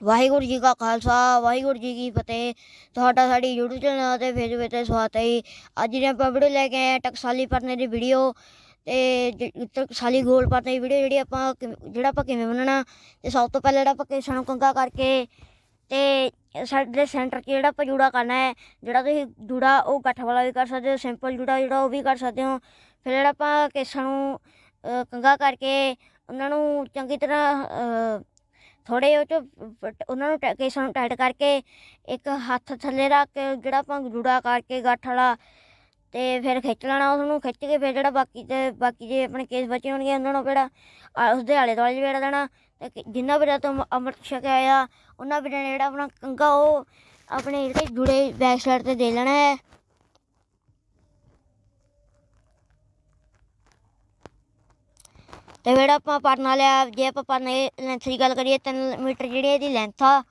ਵਾਹਿਗੁਰੂ ਜੀ ਕਾ ਖਾਲਸਾ ਵਾਹਿਗੁਰੂ ਜੀ ਕੀ ਫਤਿਹ ਤੁਹਾਡਾ ਸਾਡੀ YouTube ਚੈਨਲ ਤੇ ਫੇਸਬੁੱਕ ਤੇ ਸਵਾਗਤ ਹੈ ਜੀ। ਅੱਜ ਜਿਹੜੀ ਆਪਾਂ ਵੀਡੀਓ ਲੈ ਕੇ ਆਏ ਹਾਂ ਟਕਸਾਲੀ ਪਰਨੇ ਦੀ ਵੀਡੀਓ ਤੇ ਜ- ਟਕਸਾਲੀ ਗੋਲ ਪਰਨੇ ਦੀ ਵੀਡੀਓ ਜਿਹੜੀ ਆਪਾਂ ਕਿਵੇਂ- ਜਿਹੜਾ ਆਪਾਂ ਕਿਵੇਂ ਬਣਾਉਣਾ ਤੇ ਸਭ ਤੋਂ ਪਹਿਲਾਂ ਜਿਹੜਾ ਆਪਾਂ ਕੇਸਾਂ ਨੂੰ ਕੰਘਾ ਕਰਕੇ ਤੇ ਸਾਡੇ ਸੈਂਟਰ 'ਚ ਜਿਹੜਾ ਆਪਾਂ ਜੂੜਾ ਕਰਨਾ ਹੈ ਜਿਹੜਾ ਤੁਸੀਂ ਜੂੜਾ ਉਹ ਗੱਠ ਵਾਲਾ ਵੀ ਕਰ ਸਕਦੇ ਹੋ ਸਿੰਪਲ ਜੂੜਾ ਜਿਹੜਾ ਉਹ ਵੀ ਕਰ ਸਕਦੇ ਹੋ ਫਿਰ ਜਿਹੜਾ ਆਪਾਂ ਕੇਸਾਂ ਨੂੰ ਅ, ਕੰਗਾ ਕਰਕੇ ਉਹਨਾਂ ਨੂੰ ਚੰਗੀ ਤਰ੍ਹਾਂ ਅ, ਥੋੜੇ ਉਹ ਚ ਉਹਨਾਂ ਨੂੰ ਟੈ- ਕੇਸਾਂ ਨੂੰ ਟਾਈਟ ਕਰਕੇ ਇੱਕ ਹੱਥ ਥੱਲੇ ਰੱਖ ਕੇ ਜਿਹੜਾ ਆਪਾਂ ਜੁੜਾ ਕਰਕੇ ਗੱਠ ਵਾਲਾ ਤੇ ਫਿਰ ਖਿੱਚ ਲੈਣਾ ਉਸ ਨੂੰ, ਖਿੱਚ ਕੇ ਫਿਰ ਜਿਹੜਾ ਬਾਕੀ ਤੇ ਬਾਕੀ ਜੇ ਆਪਣੇ ਕੇਸ ਬਚੇ ਹੋਣਗੇ ਉਹਨਾਂ ਨੂੰ ਕਿਹੜਾ ਆ- ਉਸਦੇ ਆਲੇ ਦੁਆਲੇ ਜਿਹੜਾ ਦੇਣਾ ਤੇ ਕਿ- ਜਿੰਨਾ ਵੀਰਾਂ ਤੋਂ ਅੰਮ੍ਰਿਤ ਛਕਿਆ ਆ ਉਹਨਾਂ ਵੀਰਾਂ ਨੇ ਜਿਹੜਾ ਆਪਣਾ ਕੰਗਾ ਉਹ ਆਪਣੇ ਜਿਹੜੇ ਜੁੜੇ ਬੈਕ ਸਾਈਡ ਤੇ ਦੇ ਲੈਣਾ ਹੈ। ਤੇ ਜਿਹੜਾ ਆਪਾਂ ਪਰਨਾ ਲਿਆ, ਜੇ ਆਪਾਂ ਪਰਨੇ ਲੈਂਥ ਦੀ ਗੱਲ ਕਰੀਏ 3 ਮੀਟਰ ਜਿਹੜੀ ਇਹਦੀ ਲੈਂਥ ਆ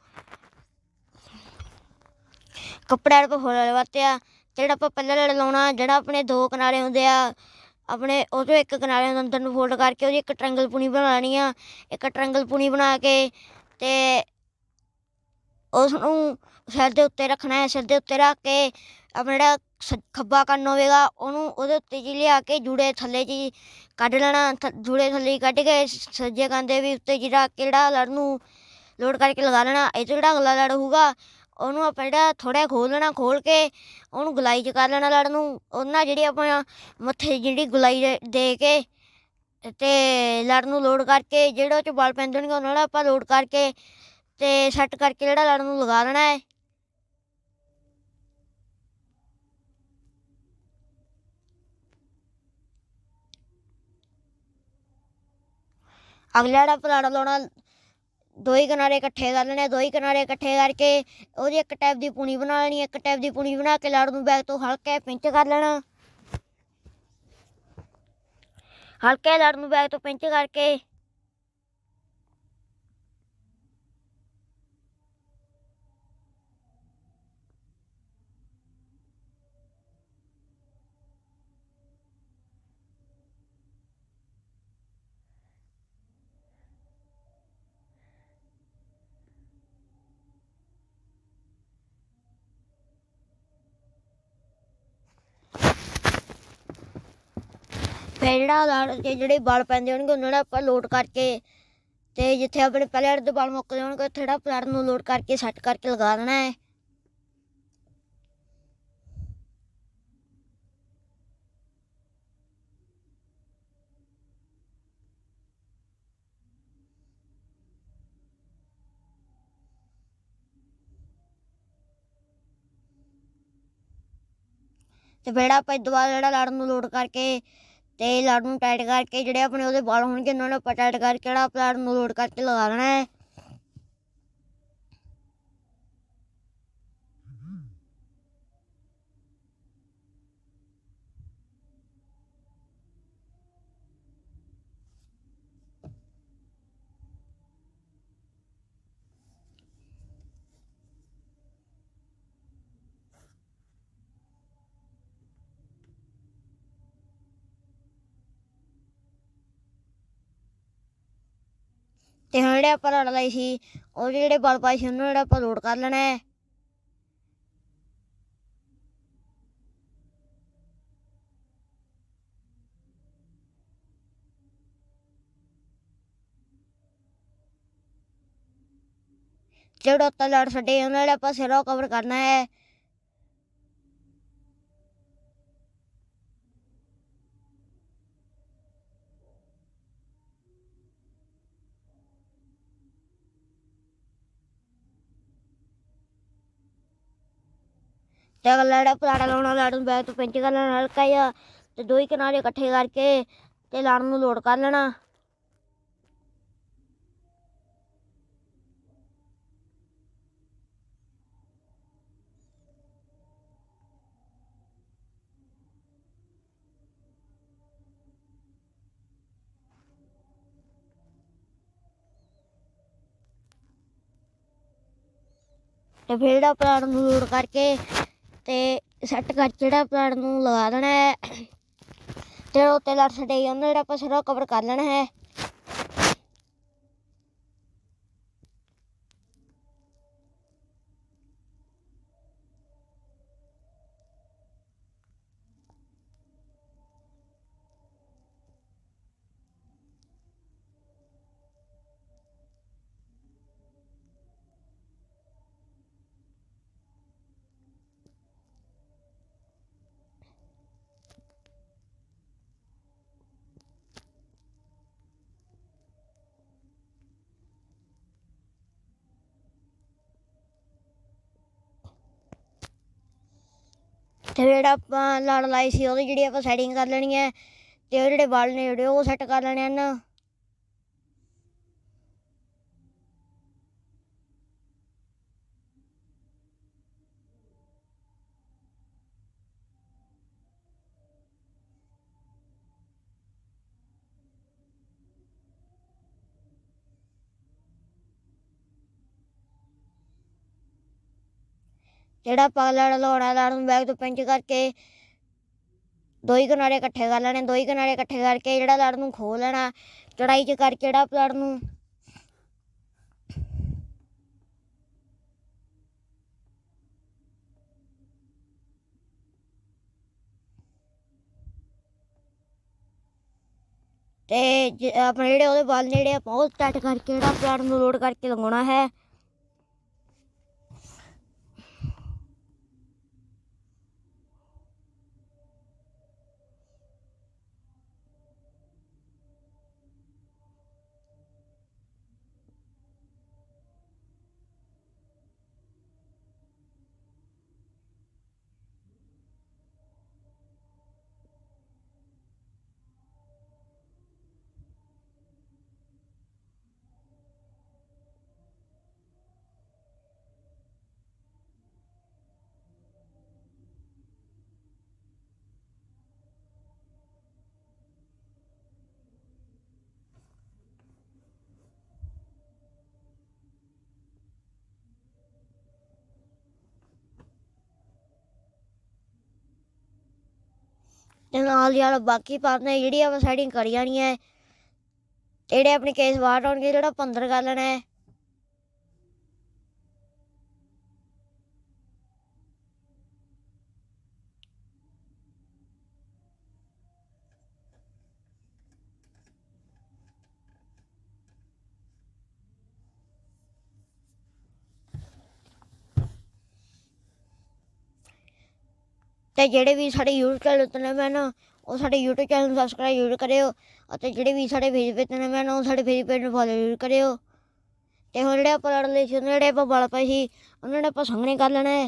ਕੱਪੜਾ ਆਪਾਂ ਫੁੱਲ ਵਾਲੇ ਜਿਹੜਾ ਆਪਾਂ ਪਹਿਲਾਂ ਲੜ ਲਾਉਣਾ, ਜਿਹੜਾ ਆਪਣੇ ਦੋ ਕਿਨਾਰੇ ਹੁੰਦੇ ਆ, ਆਪਣੇ ਉਹ ਤੋਂ ਇੱਕ ਕਿਨਾਰੇ ਨੂੰ ਅੰਦਰ ਨੂੰ ਫੋਲਡ ਕਰਕੇ ਉਹਦੀ ਇੱਕ ਟ੍ਰਾਇੰਗਲ ਪੁਣੀ ਬਣਾ ਲੈਣੀ ਆ, ਇੱਕ ਟ੍ਰਾਇੰਗਲ ਪੁਣੀ ਬਣਾ ਕੇ ਤੇ ਉਸ ਨੂੰ ਸਿਰ ਦੇ ਉੱਤੇ ਰੱਖਣਾ ਹੈ, ਸਿਰ ਦੇ ਉੱਤੇ ਰੱਖ ਕੇ ਆਪਣਾ ਜਿਹੜਾ ਸ- ਖੱਬਾ ਕੰਨ ਹੋਵੇਗਾ, ਉਹਨੂੰ ਉਹਦੇ ਉੱਤੇ ਜੀ ਲਿਆ ਕੇ ਜੁੜੇ ਥੱਲੇ ਜੀ ਕੱਢ ਲੈਣਾ, ਥ- ਜੂੜੇ ਥੱਲੇ ਕੱਢ ਕੇ ਸੱਜੇ ਕੰਨ ਵੀ ਉੱਤੇ ਜਿਹੜਾ ਕਿਹੜਾ ਲੜ ਨੂੰ ਲੋਡ ਕਰਕੇ ਲਗਾ ਲੈਣਾ, ਇਹ ਤੋਂ ਜਿਹੜਾ ਅਗਲਾ ਲੜ ਹੋਊਗਾ, ਉਹਨੂੰ ਆਪਾਂ ਜਿਹੜਾ ਥੋੜਾ ਖੋਲ ਲੈਣਾ ਖੋਲ ਕੇ ਉਹਨੂੰ ਗੁਲਾਈ ਚ ਕਰ ਲੈਣਾ ਲੜ ਨੂੰ ਉਹਨਾਂ ਜਿਹੜੀ ਆਪਾਂ ਮੱਥੇ ਜਿਹੜੀ ਗੁਲਾਈ ਦੇ- ਦੇ ਕੇ ਤੇ ਲੜ ਨੂੰ ਲੋਡ ਕਰਕੇ ਜਿਹੜਾ ਉਹ ਚ ਬਲ ਪੈਂਦੇ ਹੋਣਗੇ, ਉਹਨਾਂ ਨਾਲ ਆਪਾਂ ਲੋਡ ਕਰਕੇ ਤੇ ਸੈੱਟ ਕਰਕੇ ਜਿਹੜਾ ਲੜ ਨੂੰ ਲਗਾ ਲੈਣਾ ਹੈ। ਅਗਲਾ ਜਿਹੜਾ ਪਲਾੜ ਲਾਉਣਾ ਦੋ ਹੀ ਕਿਨਾਰੇ ਇਕੱਠੇ ਕਰ ਲੈਣੇ ਦੋ ਹੀ ਕਿਨਾਰੇ ਇਕੱਠੇ ਕਰਕੇ ਉਹਦੀ ਇੱਕ ਟੈਪ ਦੀ ਪੂਣੀ ਬਣਾ ਲੈਣੀ, ਇੱਕ ਟੈਪ ਦੀ ਪੂਣੀ ਬਣਾ ਕੇ ਲਾੜੂ ਨੂੰ ਬੈਕ ਤੋਂ ਹਲਕੇ ਪਿੰਚ ਕਰ ਲੈਣਾ। ਹਲਕੇ ਲੜ ਨੂੰ ਬੈਗ ਤੋਂ ਪਿੰਚ ਕਰਕੇ ਫਿਰ ਜਿਹੜਾ ਲੜ ਜਿਹੜੇ ਬਲ ਪੈਂਦੇ ਹੋਣਗੇ, ਉਹਨਾਂ ਨੂੰ ਆਪਾਂ ਲੋਡ ਕਰਕੇ ਤੇ ਜਿੱਥੇ ਆਪਣੇ ਪਹਿਲੇ ਲੜ ਦੇ ਬਲ ਮੁੱਕਦੇ ਹੋਣਗੇ, ਉੱਥੇ ਜਿਹੜਾ ਪਲੜ ਨੂੰ ਲੋਡ ਕਰਕੇ ਸੈੱਟ ਕਰਕੇ ਲਗਾ ਦੇਣਾ ਹੈ। ਤੇ ਫਿਰ ਆਪਾਂ ਇਸ ਤੋਂ ਜਿਹੜਾ ਲੜਨ ਨੂੰ ਲੋਡ ਕਰਕੇ ਤੇ ਲੜ ਨੂੰ ਟਾਈਟ ਕਰਕੇ ਜਿਹੜੇ ਆਪਣੇ ਉਹਦੇ ਬਲ ਹੋਣਗੇ, ਉਹਨਾਂ ਨੂੰ ਆਪਾਂ ਟਾਈਟ ਕਰਕੇ ਜਿਹੜਾ ਪਲੜ ਨੂੰ ਲੋਡ ਕਰਕੇ ਲਗਾ ਲੈਣਾ ਹੈ। ਤੇ ਹੁਣ ਜਿਹੜੇ ਆਪਾਂ ਲੜ ਲਾਈ ਸੀ, ਉਹ ਜਿਹੜੇ ਬਲ ਪਾਏ ਸੀ, ਉਹਨਾਂ ਜਿਹੜਾ ਆਪਾਂ ਲੋਡ ਕਰ ਲੈਣਾ ਹੈ। ਜਿਹੜਾ ਉੱਤੇ ਲੜ ਛੱਡੇ, ਉਹਨਾਂ ਜਿਹੜਾ ਆਪਾਂ ਸਿਰੋਂ ਕਵਰ ਕਰਨਾ ਹੈ। ਤੇ ਅਗਲਾ ਜਿਹੜਾ ਪਲਾੜਾ ਲਾਉਣਾ ਲੜ ਨੂੰ ਬੈਕ ਤੋਂ ਪਿੰਚ ਕਰ ਲੈਣਾ ਹਲਕਾ ਜਿਹਾ ਤੇ ਦੋ ਹੀ ਕਿਨਾਰੇ ਇਕੱਠੇ ਕਰਕੇ ਤੇ ਲੜ ਨੂੰ ਲੋਡ ਕਰ ਲੈਣਾ। ਤੇ ਫਿਰ ਜਿਹੜਾ ਪਲਾਟ ਨੂੰ ਲੋਡ ਕਰਕੇ ਤੇ ਸੈੱਟ ਕਰ ਜਿਹੜਾ ਪਲਾਟ ਨੂੰ ਲਗਾ ਦੇਣਾ ਹੈ। ਤੇ ਉੱਤੇ ਲੜ ਛੱਡੇ ਜਾਂਦਾ ਜਿਹੜਾ ਆਪਾਂ ਸਾਰਾ ਕਵਰ ਕਰ ਲੈਣਾ ਹੈ। ਤੇ ਜਿਹੜਾ ਆਪਾਂ ਲੜ ਲਾਈ ਸੀ, ਉਹਦੀ ਜਿਹੜੀ ਆਪਾਂ ਸੈਟਿੰਗ ਕਰ ਲੈਣੀ ਹੈ, ਤੇ ਉਹ ਜਿਹੜੇ ਵਾਲ ਨੇ ਜਿਹੜੇ, ਉਹ ਸੈੱਟ ਕਰ ਲੈਣੇ ਹਨ। ਜਿਹੜਾ ਆਪਾਂ ਲਾਉਣਾ ਲਾੜ ਨੂੰ ਬੈਗ ਤੋਂ ਪਿੰਚ ਕਰਕੇ ਦੋ ਹੀ ਕਿਨਾਰੇ ਇਕੱਠੇ ਕਰ ਲੈਣੇ ਦੋ ਹੀ ਕਿਨਾਰੇ ਇਕੱਠੇ ਕਰਕੇ ਜਿਹੜਾ ਲੜ ਨੂੰ ਖੋਲ ਲੈਣਾ, ਚੜਾਈ ਚ ਕਰਕੇ ਜਿਹੜਾ ਲੜ ਨੂੰ। ਤੇ ਆਪਣੇ ਜਿਹੜੇ ਉਹਦੇ ਵਾਲ ਨੇੜੇ ਜਿਹੜੇ ਆਪਾਂ ਉਹ ਟੱਟ ਕਰਕੇ ਜਿਹੜਾ ਪਲਾਟ ਨੂੰ ਲੋਡ ਕਰਕੇ ਲਗਾਉਣਾ ਹੈ। ਤੇ ਨਾਲ ਦੀ ਨਾਲ ਬਾਕੀ ਪਾਰਟ ਨੇ ਜਿਹੜੀ ਆਪਾਂ ਸੈਟਿੰਗ ਕਰੀ ਜਾਣੀ ਹੈ ਜਿਹੜੇ ਆਪਣੇ ਕੇਸ ਬਾਹਰ ਆਉਣਗੇ ਜਿਹੜਾ 15 ਕਰ ਲੈਣਾ ਹੈ ਤੇ ਜਿਹੜੇ ਵੀ ਸਾਡੇ YouTube ਚੈਨਲ ਉੱਤੇ ਨਵੇਂ ਹਨ ਉਹ ਸਾਡੇ YouTube ਚੈਨਲ ਨੂੰ ਸਬਸਕ੍ਰਾਈਬ ਜ਼ਰੂਰ ਕਰਿਓ ਅਤੇ ਜਿਹੜੇ ਵੀ ਸਾਡੇ ਫੇਸ ਤੇ ਨਵੇਂ ਹਨ ਉਹ ਸਾਡੇ ਫੇਸ ਨੂੰ ਫੋਲੋ ਜ਼ਰੂਰ ਕਰਿਓ। ਤੇ ਹੁਣ ਜਿਹੜੇ ਆਪਾਂ ਲੜ ਲਈ ਸੀ, ਉਹਨਾਂ ਜਿਹੜੇ ਆਪਾਂ ਬਲ ਪਏ ਸੀ, ਉਹਨਾਂ ਨੇ ਆਪਾਂ ਸੰਘਣੇ ਕਰ ਲੈਣਾ ਹੈ।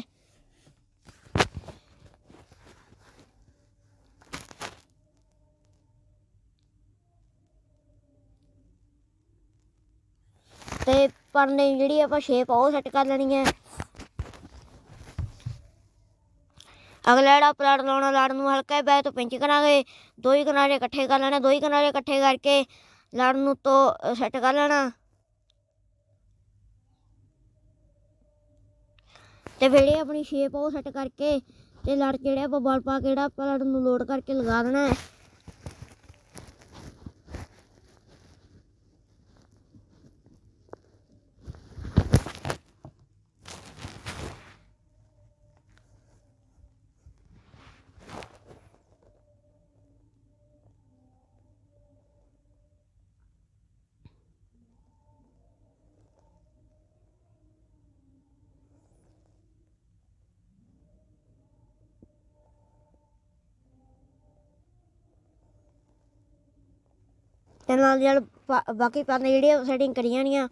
ਤੇ ਪਰਨੇ ਦੀ ਜਿਹੜੀ ਆਪਾਂ ਸ਼ੇਪ ਉਹ ਸੈੱਟ ਕਰ ਲੈਣੀ ਹੈ। ਅਗਲਾ ਜਿਹੜਾ ਪਲਾਟ ਲਾਉਣਾ ਲਾੜ ਨੂੰ ਹਲਕਾ ਬੈ ਤੋਂ ਪਿੰਚ ਕਰਾਂਗੇ। ਦੋ ਹੀ ਕਿਨਾਰੇ ਇਕੱਠੇ ਕਰ ਲੈਣੇ ਦੋ ਹੀ ਕਿਨਾਰੇ ਇਕੱਠੇ ਕਰਕੇ ਲੜ ਨੂੰ ਤੋਂ ਸੈੱਟ ਕਰ ਲੈਣਾ। ਤੇ ਫਿਰ ਆਪਣੀ ਸ਼ੇਪ ਉਹ ਸੈੱਟ ਕਰਕੇ ਤੇ ਲੜ ਕੇ ਜਿਹੜੇ ਆਪਾਂ ਬਲ ਪਾ ਕੇ ਜਿਹੜਾ ਆਪਾਂ ਲੜ ਨੂੰ ਲੋਡ ਕਰਕੇ ਲਗਾ ਦੇਣਾ। ਹੈ ਤੇ ਨਾਲ ਦੀ ਨਾਲ ਬਾ- ਬਾਕੀ ਪਾਣੇ ਜਿਹੜੀਆਂ ਸੈਟਿੰਗ ਕਰੀ ਜਾਣੀਆਂ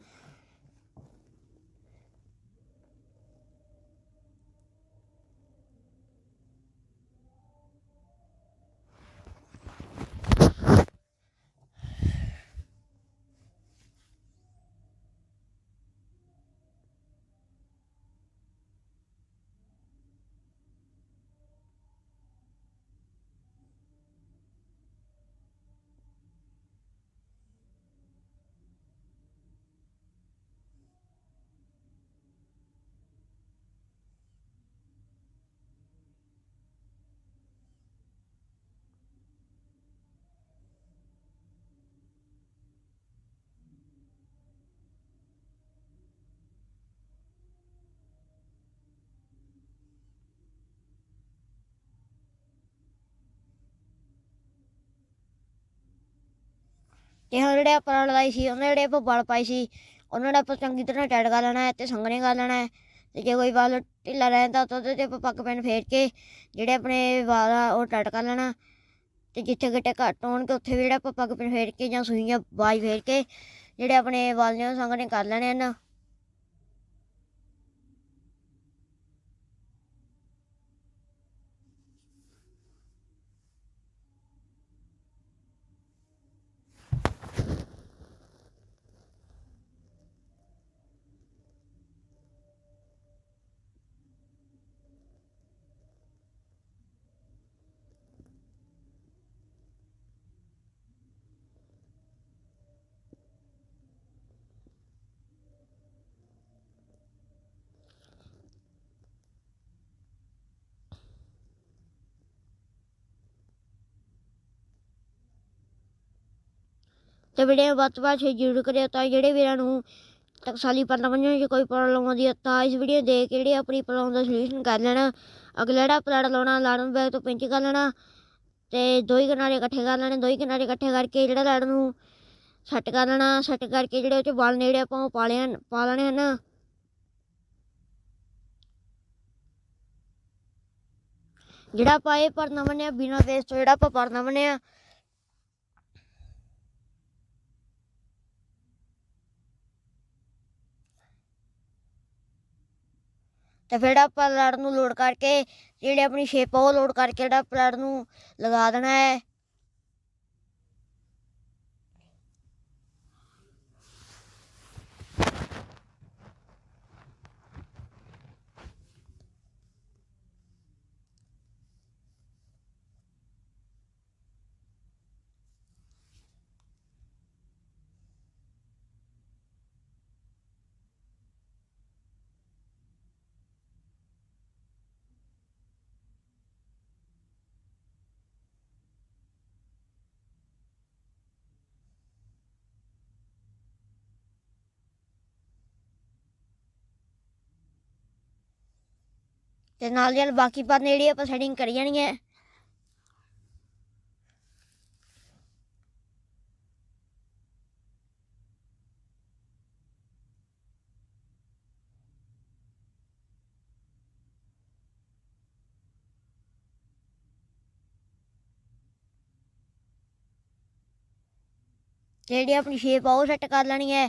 ਤੇ ਹੁਣ ਜਿਹੜੇ ਆਪਾਂ ਲੜਾਈ ਸੀ, ਉਹਨਾਂ ਜਿਹੜੇ ਆਪਾਂ ਬਲ ਪਾਈ ਸੀ, ਉਹਨਾਂ ਦਾ ਆਪਾਂ ਚੰਗੀ ਤਰ੍ਹਾਂ ਟੈਟ ਕਰ ਲੈਣਾ ਹੈ ਤੇ ਸੰਘਣੇ ਕਰ ਲੈਣਾ ਹੈ ਤੇ ਜੇ ਕੋਈ ਵਾਲ ਢਿੱਲਾ ਰਹਿੰਦਾ ਤਾਂ ਉਹਦੇ ਤੇ ਆਪਾਂ ਪੱਗ ਪੈਨ ਫੇਰ ਕੇ ਜਿਹੜੇ ਆਪਣੇ ਵਾਲ ਆ ਉਹ ਟੈਟ ਕਰ ਲੈਣਾ। ਤੇ ਜਿੱਥੇ ਗਿੱਟੇ ਘੱਟ ਹੋਣਗੇ ਉੱਥੇ ਵੀ ਜਿਹੜਾ ਆਪਾਂ ਪੱਗ ਪੈਨ ਫੇਰ ਕੇ ਜਾਂ ਸੂਈਆਂ ਬਾਜ ਫੇਰ ਕੇ ਜਿਹੜੇ ਆਪਣੇ ਵਾਲ ਨੇ ਉਹ ਸੰਘਣੇ ਕਰ ਲੈਣੇ ਹਨ। ਤੇ ਵੀਡੀਓ ਵੱਧ ਤੋਂ ਵੱਧ ਸ਼ੇਅਰ ਜ਼ਰੂਰ ਕਰਿਓ ਤਾਂ ਜਿਹੜੇ ਵੀਰਾਂ ਨੂੰ ਟਕਸਾਲੀ ਪਰਨਾ ਬੰਨਣ 'ਚ ਕੋਈ ਪ੍ਰੋਬਲਮ ਆਉਂਦੀ ਹੈ ਤਾਂ ਇਸ ਵੀਡੀਓ ਦੇਖ ਕੇ ਜਿਹੜੀ ਆਪਣੀ ਪ੍ਰੋਬਲਮ ਦਾ ਸੋਲੂਸ਼ਨ ਕਰ ਲੈਣਾ। ਅਗਲਾ ਜਿਹੜਾ ਪਲਾਟ ਲਾਉਣਾ ਲਾੜਨ ਬੈਗ ਤੋਂ ਪਿੰਚ ਕਰ ਲੈਣਾ ਤੇ ਦੋ ਹੀ ਕਿਨਾਰੇ ਇਕੱਠੇ ਕਰ ਲੈਣੇ। ਦੋ ਹੀ ਕਿਨਾਰੇ ਇਕੱਠੇ ਕਰਕੇ ਜਿਹੜਾ ਲੜ ਨੂੰ ਸੈੱਟ ਕਰ ਲੈਣਾ, ਸੈੱਟ ਕਰਕੇ ਜਿਹੜੇ ਉਹ 'ਚ ਵਾਲ ਨੇੜੇ ਆਪਾਂ ਉਹ ਪਾ ਲਿਆ, ਪਾ ਲੈਣੇ ਹਨ। ਜਿਹੜਾ ਆਪਾਂ ਇਹ ਪਰਨਾ ਬਣਿਆ ਬਿਨਾਂ ਵੇਸਟ ਤੋਂ ਜਿਹੜਾ ਆਪਾਂ ਪਰਨਾ ਬਣਿਆ ਤੇ ਫਿਰ ਆਪਾਂ ਲੜ ਨੂੰ ਲੋਡ ਕਰਕੇ, ਜਿਹੜੀ ਆਪਣੀ ਸ਼ੇਪ ਆ ਉਹ ਲੋਡ ਕਰਕੇ ਜਿਹੜਾ ਪਲੜ ਨੂੰ ਲਗਾ ਦੇਣਾ ਹੈ। ਤੇ ਨਾਲ ਦੀ ਨਾਲ ਬਾਕੀ ਪਰਨੇ ਜਿਹੜੀ ਆਪਾਂ ਸੈਟਿੰਗ ਕਰੀ ਜਾਣੀ ਹੈ। ਜਿਹੜੀ ਆਪਣੀ ਸ਼ੇਪ ਆ ਉਹ ਸੈੱਟ ਕਰ ਲੈਣੀ ਹੈ।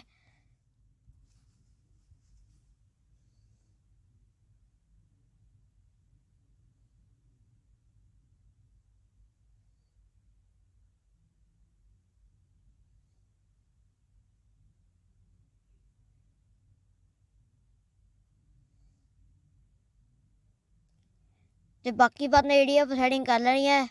ਤੇ ਬਾਕੀ ਪਰਨੇ ਜਿਹੜੀ ਆਪਾਂ ਸੈਟਿੰਗ ਕਰ ਲੈਣੀ ਹੈ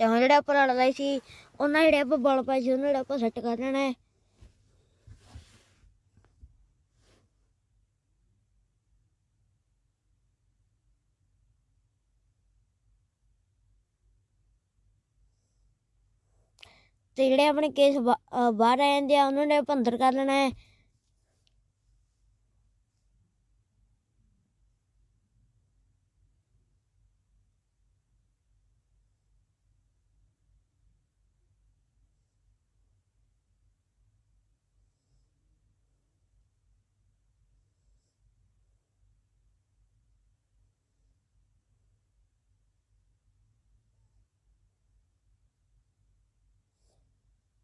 ਤੇ ਹੁਣ ਜਿਹੜਾ ਆਪਾਂ ਲੜ ਸੀ, ਉਹਨਾਂ ਜਿਹੜੇ ਆਪਾਂ ਬਲ ਪਾਏ ਸੀ, ਉਹਨਾਂ ਜਿਹੜਾ ਆਪਾਂ ਸੈੱਟ ਕਰ ਲੈਣਾ ਹੈ। ਤੇ ਜਿਹੜੇ ਆਪਣੇ ਕੇਸ ਬਾਹਰ ਆ ਜਾਂਦੇ ਆ ਉਹਨਾਂ ਨੇ ਭੰਦਰ ਕਰ ਲੈਣਾ ਹੈ।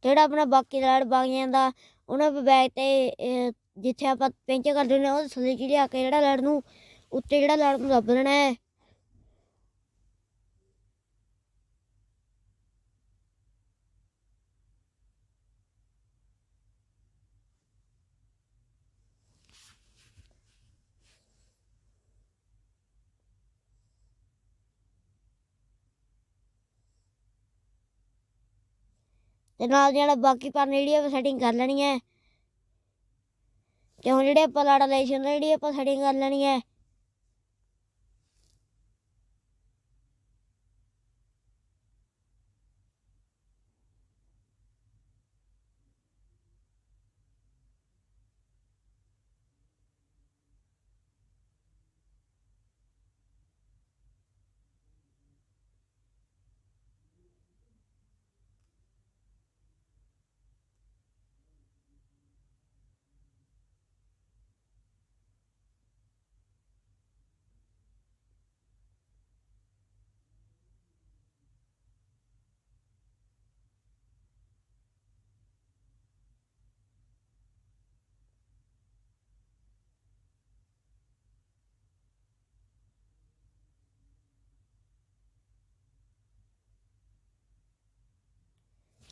ਜਿਹੜਾ ਆਪਣਾ ਬਾਕੀ ਦਾ ਲੜ ਬਾਗ ਜਾਂਦਾ, ਉਹਨਾਂ ਬੈਗ ਤੇ ਜਿੱਥੇ ਆਪਾਂ ਪਿੰਚ ਕਰਦੇ ਨੇ ਉਹ ਥੱਲੇ ਚ ਲਿਆ ਕੇ ਜਿਹੜਾ ਲੜ ਨੂੰ, ਉੱਤੇ ਜਿਹੜਾ ਲੜ ਨੂੰ ਦੱਬ ਦੇਣਾ ਹੈ। ਤੇ ਨਾਲ ਦੀ ਨਾਲ ਬਾਕੀ ਪਰਨੇ ਜਿਹੜੀ ਆਪਾਂ ਸੈਟਿੰਗ ਕਰ ਲੈਣੀ ਹੈ। ਤੇ ਹੁਣ ਜਿਹੜੇ ਆਪਾਂ ਲਾੜਾ ਲਏ ਸੀ ਉਹਨਾਂ ਦੀ ਜਿਹੜੀ ਆਪਾਂ ਸੈਟਿੰਗ ਕਰ ਲੈਣੀ ਹੈ।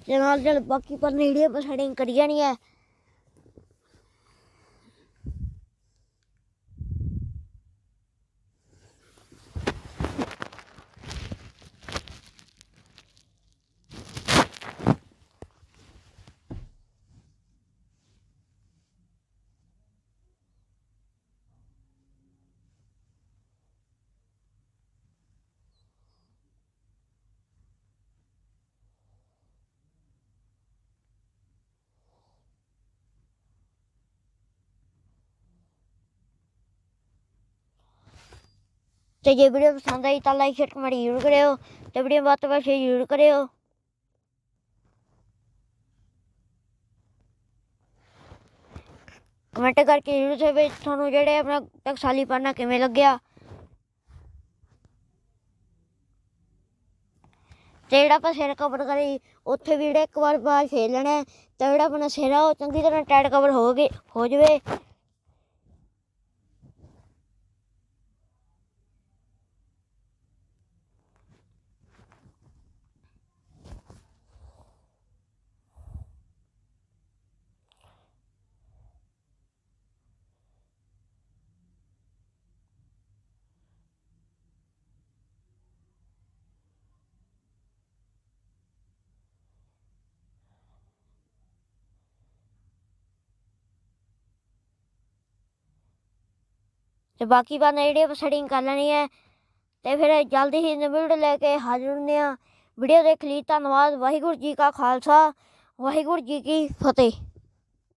ਤੇ ਨਾਲ ਦੀ ਨਾਲ ਬਾਕੀ ਪਰ ਜਿਹੜੀ ਆਪਾਂ ਸੈਟਿੰਗ ਕਰੀ ਜਾਣੀ ਹੈ ਤੇ ਜੇ ਵੀਡੀਓ ਪਸੰਦ ਆਈ ਤਾਂ ਲਾਈਕ, ਸ਼ੇਅਰ, ਕਮੈਂਟ ਜ਼ਰੂਰ ਕਰਿਓ ਤੇ ਵੀਡੀਓ ਵੱਧ ਤੋਂ ਵੱਧ ਸ਼ੇਅਰ ਜ਼ਰੂਰ ਕਰਿਓ। ਕਮੈਂਟ ਕਰਕੇ ਜ਼ਰੂਰ ਦੱਸਿਓ ਵੀ ਤੁਹਾਨੂੰ ਜਿਹੜੇ ਆਪਣਾ ਟਕਸਾਲੀ ਪੜਨਾ ਕਿਵੇਂ ਲੱਗਿਆ। ਤੇ ਜਿਹੜਾ ਆਪਾਂ ਸਿਰ ਕਵਰ ਕਰੀ, ਉੱਥੇ ਵੀ ਜਿਹੜਾ ਇੱਕ ਵਾਰ ਬਾਅਦ ਫੇਰ ਲੈਣਾ ਹੈ, ਤੇ ਜਿਹੜਾ ਆਪਣਾ ਸਿਰ ਆ, ਉਹ ਚੰਗੀ ਤਰ੍ਹਾਂ ਟਾਈਟ ਕਵਰ ਹੋ ਗਏ, ਹੋ ਜਵੇ। ਤੇ ਬਾਕੀ ਬਾਤ ਜਿਹੜੀ ਆਪਾਂ ਸੈਟਿੰਗ ਕਰ ਲੈਣੀ ਹੈ ਤੇ ਫਿਰ ਜਲਦੀ ਹੀ ਨਵੀਂ ਵੀਡੀਓ ਲੈ ਕੇ ਹਾਜ਼ਰ ਹੁੰਦੇ ਆ ਵੀਡੀਓ ਦੇਖ ਲਈ, ਧੰਨਵਾਦ, ਵਾਹਿਗੁਰੂ ਜੀ ਕਾ ਖਾਲਸਾ, ਵਾਹਿਗੁਰੂ ਜੀ ਕੀ ਫਤਿਹ।